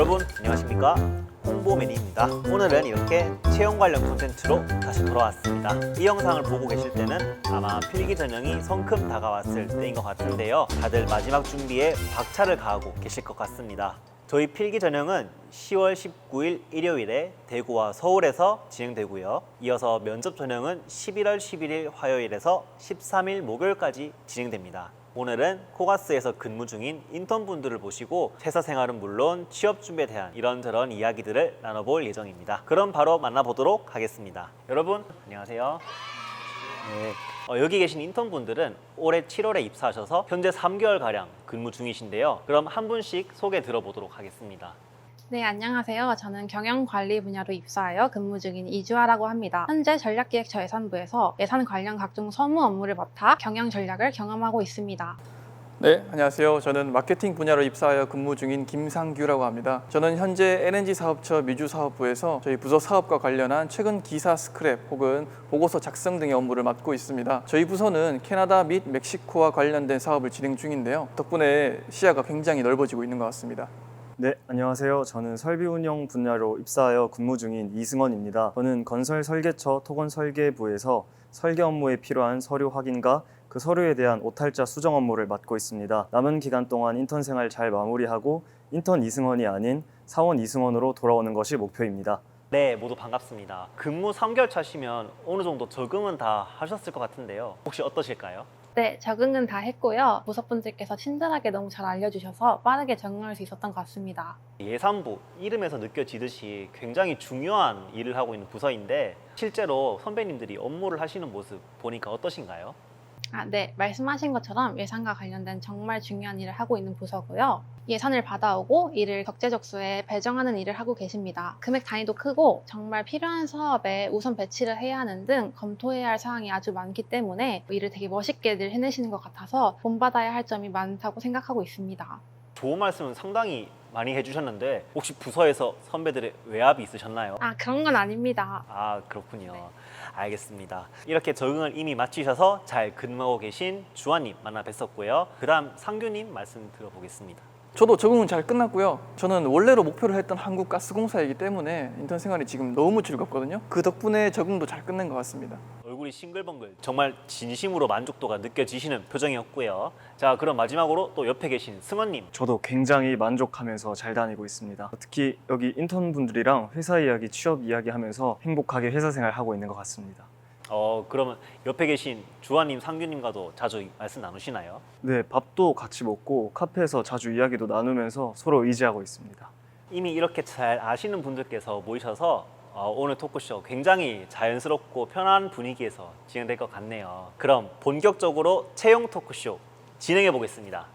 여러분 안녕하십니까? 홍보맨입니다. 오늘은 이렇게 채용 관련 콘텐츠로 다시 돌아왔습니다. 이 영상을 보고 계실 때는 아마 필기 전형이 성큼 다가왔을 때인 것 같은데요. 다들 마지막 준비에 박차를 가하고 계실 것 같습니다. 저희 필기 전형은 10월 19일 일요일에 대구와 서울에서 진행되고요. 이어서 면접 전형은 11월 11일 화요일에서 13일 목요일까지 진행됩니다 오늘은 코가스에서 근무 중인 인턴분들을 모시고 회사 생활은 물론 취업 준비에 대한 이런저런 이야기들을 나눠볼 예정입니다. 그럼 바로 만나보도록 하겠습니다. 여러분 안녕하세요. 네. 어, 여기 계신 인턴분들은 올해 7월에 입사하셔서 현재 3개월 가량 근무 중이신데요. 그럼 한 분씩 소개 들어보도록 하겠습니다. 네, 안녕하세요. 저는 경영관리 분야로 입사하여 근무 중인 이주아라고 합니다. 현재 전략기획처 예산부에서 예산 관련 각종 서무 업무를 맡아 경영 전략을 경험하고 있습니다. 네, 안녕하세요. 저는 마케팅 분야로 입사하여 근무 중인 김상규라고 합니다. 저는 현재 LNG 사업처 미주 사업부에서 저희 부서 사업과 관련한 최근 기사 스크랩 혹은 보고서 작성 등의 업무를 맡고 있습니다. 저희 부서는 캐나다 및 멕시코와 관련된 사업을 진행 중인데요. 덕분에 시야가 굉장히 넓어지고 있는 것 같습니다. 네, 안녕하세요. 저는 설비 운영 분야로 입사하여 근무 중인 이승원입니다. 저는 건설 설계처 토건 설계부에서 설계 업무에 필요한 서류 확인과 그 서류에 대한 오탈자 수정 업무를 맡고 있습니다. 남은 기간 동안 인턴 생활 잘 마무리하고 인턴 이승원이 아닌 사원 이승원으로 돌아오는 것이 목표입니다. 네, 모두 반갑습니다. 근무 3개월 차시면 어느 정도 적응은 다 하셨을 것 같은데요. 혹시 어떠실까요? 네, 적응은 다 했고요. 부서분들께서 친절하게 너무 잘 알려주셔서 빠르게 적응할 수 있었던 것 같습니다. 예산부 이름에서 느껴지듯이 굉장히 중요한 일을 하고 있는 부서인데 실제로 선배님들이 업무를 하시는 모습 보니까 어떠신가요? 아, 네. 말씀하신 것처럼 예산과 관련된 정말 중요한 일을 하고 있는 부서고요. 예산을 받아오고 이를 적재적소에 배정하는 일을 하고 계십니다. 금액 단위도 크고 정말 필요한 사업에 우선 배치를 해야 하는 등 검토해야 할 사항이 아주 많기 때문에 일을 되게 멋있게들 해내시는 것 같아서 본받아야 할 점이 많다고 생각하고 있습니다. 좋은 말씀은 상당히 많이 해주셨는데 혹시 부서에서 선배들의 외압이 있으셨나요? 아, 그런 건 아닙니다. 아 그렇군요. 네. 알겠습니다. 이렇게 적응을 이미 마치셔서 잘 근무하고 계신 주환님 만나 뵀었고요. 그다음 상규님 말씀 들어보겠습니다. 저도 적응은 잘 끝났고요. 저는 원래로 목표를 했던 한국가스공사이기 때문에 인턴 생활이 지금 너무 즐겁거든요. 그 덕분에 적응도 잘 끝낸 것 같습니다. 얼굴이 싱글벙글 정말 진심으로 만족도가 느껴지시는 표정이었고요. 자 그럼 마지막으로 또 옆에 계신 승원님 저도 굉장히 만족하면서 잘 다니고 있습니다. 특히 여기 인턴분들이랑 회사 이야기, 취업 이야기 하면서 행복하게 회사 생활 하고 있는 것 같습니다. 어 그러면 옆에 계신 주환님, 상규님과도 자주 말씀 나누시나요? 네, 밥도 같이 먹고 카페에서 자주 이야기도 나누면서 서로 의지하고 있습니다. 이미 이렇게 잘 아시는 분들께서 모이셔서 어, 오늘 토크쇼 굉장히 자연스럽고 편한 분위기에서 진행될 것 같네요. 그럼 본격적으로 채용 토크쇼 진행해 보겠습니다.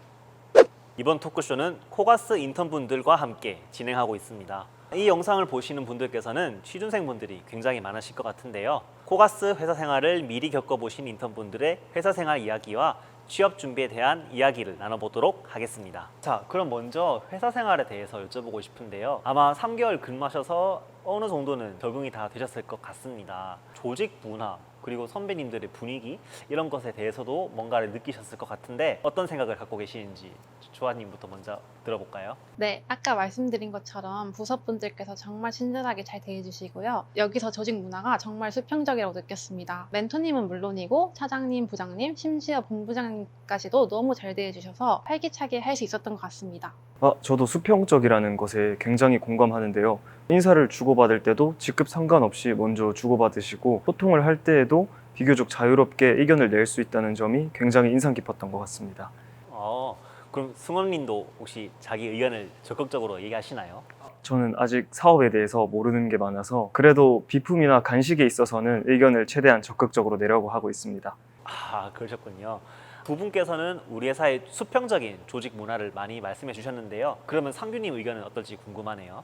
이번 토크쇼는 코가스 인턴분들과 함께 진행하고 있습니다. 이 영상을 보시는 분들께서는 취준생분들이 굉장히 많으실 것 같은데요. 코가스 회사 생활을 미리 겪어보신 인턴분들의 회사 생활 이야기와 취업 준비에 대한 이야기를 나눠보도록 하겠습니다. 자, 그럼 먼저 회사 생활에 대해서 여쭤보고 싶은데요. 아마 3개월 근무하셔서 어느 정도는 적응이 다 되셨을 것 같습니다. 조직 문화, 그리고 선배님들의 분위기 이런 것에 대해서도 뭔가를 느끼셨을 것 같은데 어떤 생각을 갖고 계시는지 조아님부터 먼저 들어볼까요? 네, 아까 말씀드린 것처럼 부서분들께서 정말 친절하게 잘 대해주시고요. 여기서 조직 문화가 정말 수평적이라고 느꼈습니다. 멘토님은 물론이고 차장님, 부장님, 심지어 본부장님까지도 너무 잘 대해주셔서 활기차게 할 수 있었던 것 같습니다. 아, 저도 수평적이라는 것에 굉장히 공감하는데요. 인사를 주고받을 때도 직급 상관없이 먼저 주고받으시고 소통을 할 때에도 비교적 자유롭게 의견을 낼 수 있다는 점이 굉장히 인상 깊었던 것 같습니다. 어, 그럼 승원님도 혹시 자기 의견을 적극적으로 얘기하시나요? 저는 아직 사업에 대해서 모르는 게 많아서 그래도 비품이나 간식에 있어서는 의견을 최대한 적극적으로 내려고 하고 있습니다. 아 그러셨군요. 두 분께서는 우리 회사의 수평적인 조직 문화를 많이 말씀해 주셨는데요. 그러면 상규님 의견은 어떨지 궁금하네요.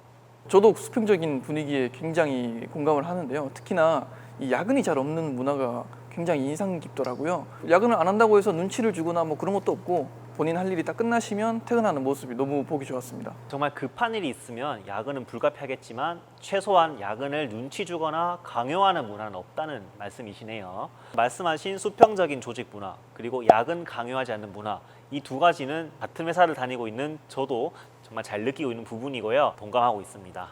저도 수평적인 분위기에 굉장히 공감을 하는데요. 특히나 이 야근이 잘 없는 문화가 굉장히 인상 깊더라고요. 야근을 안 한다고 해서 눈치를 주거나 뭐 그런 것도 없고 본인 할 일이 딱 끝나시면 퇴근하는 모습이 너무 보기 좋았습니다. 정말 급한 일이 있으면 야근은 불가피하겠지만 최소한 야근을 눈치 주거나 강요하는 문화는 없다는 말씀이시네요. 말씀하신 수평적인 조직 문화 그리고 야근 강요하지 않는 문화 이 두 가지는 같은 회사를 다니고 있는 저도 정말 잘 느끼고 있는 부분이고요. 동감하고 있습니다.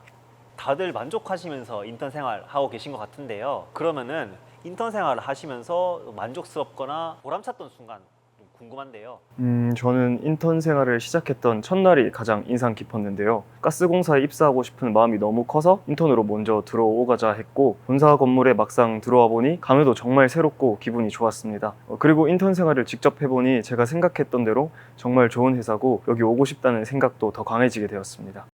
다들 만족하시면서 인턴 생활 하고 계신 것 같은데요. 그러면은 인턴 생활을 하시면서 만족스럽거나 보람찼던 순간 좀 궁금한데요. 음, 저는 인턴 생활을 시작했던 첫날이 가장 인상 깊었는데요. 가스공사에 입사하고 싶은 마음이 너무 커서 인턴으로 먼저 들어오가자 했고 본사 건물에 막상 들어와 보니 감회도 정말 새롭고 기분이 좋았습니다. 어, 그리고 인턴 생활을 직접 해보니 제가 생각했던 대로 정말 좋은 회사고 여기 오고 싶다는 생각도 더 강해지게 되었습니다.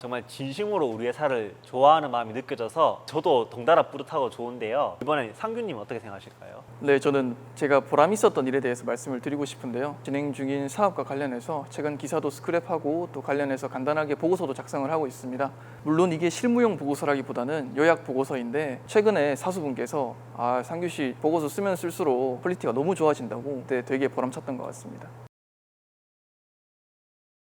정말 진심으로 우리 회사를 좋아하는 마음이 느껴져서 저도 덩달아 뿌듯하고 좋은데요. 이번엔 상규님 어떻게 생각하실까요? 네, 저는 제가 보람 있었던 일에 대해서 말씀을 드리고 싶은데요. 진행 중인 사업과 관련해서 최근 기사도 스크랩하고 또 관련해서 간단하게 보고서도 작성을 하고 있습니다. 물론 이게 실무용 보고서라기보다는 요약 보고서인데 최근에 사수분께서 아 상규 씨 보고서 쓰면 쓸수록 퀄리티가 너무 좋아진다고 되게 보람찼던 것 같습니다.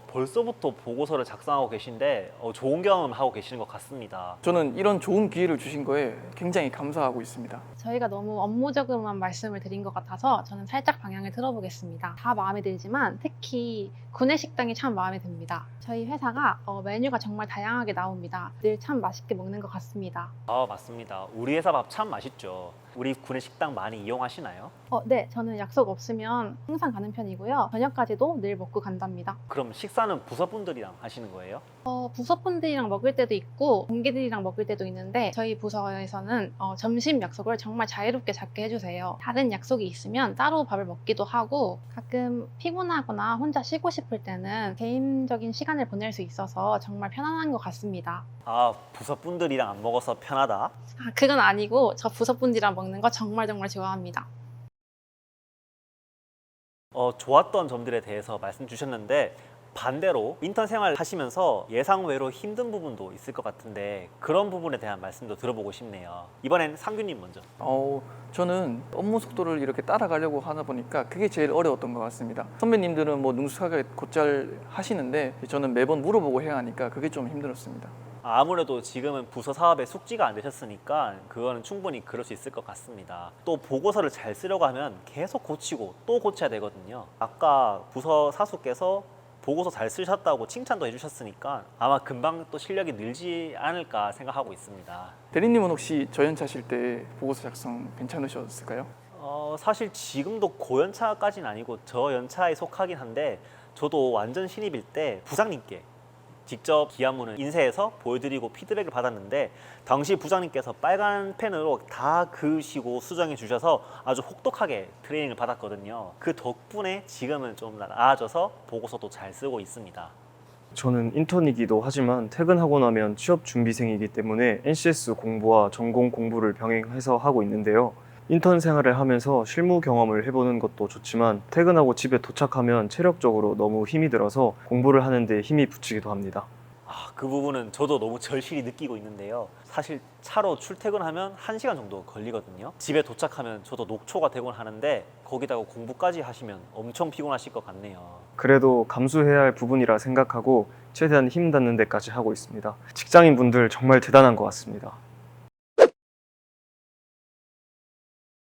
벌써부터 보고서를 작성하고 계신데 어, 좋은 경험 하고 계시는 것 같습니다. 저는 이런 좋은 기회를 주신 거에 굉장히 감사하고 있습니다. 저희가 너무 업무적으로만 말씀을 드린 것 같아서 저는 살짝 방향을 틀어보겠습니다. 다 마음에 들지만 특히 구내식당이 참 마음에 듭니다. 저희 회사가 어, 메뉴가 정말 다양하게 나옵니다. 늘 참 맛있게 먹는 것 같습니다. 아 맞습니다. 우리 회사 밥 참 맛있죠. 우리 군의 식당 많이 이용하시나요? 어, 네, 저는 약속 없으면 항상 가는 편이고요. 저녁까지도 늘 먹고 간답니다. 그럼 식사는 부서분들이랑 하시는 거예요? 어, 부서분들이랑 먹을 때도 있고 동기들이랑 먹을 때도 있는데 저희 부서에서는 어, 점심 약속을 정말 자유롭게 잡게 해주세요. 다른 약속이 있으면 따로 밥을 먹기도 하고 가끔 피곤하거나 혼자 쉬고 싶을 때는 개인적인 시간을 보낼 수 있어서 정말 편안한 것 같습니다. 아 부서분들이랑 안 먹어서 편하다. 아, 그건 아니고 저 부서분들이랑 먹는 거 정말 정말 좋아합니다. 어, 좋았던 점들에 대해서 말씀 주셨는데 반대로 인턴 생활 하시면서 예상 외로 힘든 부분도 있을 것 같은데 그런 부분에 대한 말씀도 들어보고 싶네요. 이번엔 상규님 먼저. 어, 저는 업무 속도를 이렇게 따라가려고 하다 보니까 그게 제일 어려웠던 것 같습니다. 선배님들은 뭐 능숙하게 곧잘 하시는데 저는 매번 물어보고 해야 하니까 그게 좀 힘들었습니다. 아무래도 지금은 부서 사업에 숙지가 안 되셨으니까 그거는 충분히 그럴 수 있을 것 같습니다. 또 보고서를 잘 쓰려고 하면 계속 고치고 또 고쳐야 되거든요. 아까 부서 사수께서 보고서 잘 쓰셨다고 칭찬도 해주셨으니까 아마 금방 또 실력이 늘지 않을까 생각하고 있습니다. 대리님은 혹시 저연차실 때 보고서 작성 괜찮으셨을까요? 어, 사실 지금도 고연차까지는 아니고 저연차에 속하긴 한데 저도 완전 신입일 때 부장님께 직접 기한문을 인쇄해서 보여드리고 피드백을 받았는데 당시 부장님께서 빨간 펜으로 다 그으시고 수정해 주셔서 아주 혹독하게 트레이닝을 받았거든요. 그 덕분에 지금은 좀 나아져서 보고서도 잘 쓰고 있습니다. 저는 인턴이기도 하지만 퇴근하고 나면 취업 준비생이기 때문에 NCS 공부와 전공 공부를 병행해서 하고 있는데요. 인턴 생활을 하면서 실무 경험을 해보는 것도 좋지만 퇴근하고 집에 도착하면 체력적으로 너무 힘이 들어서 공부를 하는데 힘이 붙이기도 합니다. 아, 그 부분은 저도 너무 절실히 느끼고 있는데요. 사실 차로 출퇴근하면 한시간 정도 걸리거든요. 집에 도착하면 저도 녹초가 되곤 하는데 거기다가 공부까지 하시면 엄청 피곤하실 것 같네요. 그래도 감수해야 할 부분이라 생각하고 최대한 힘 닿는 데까지 하고 있습니다. 직장인 분들 정말 대단한 것 같습니다.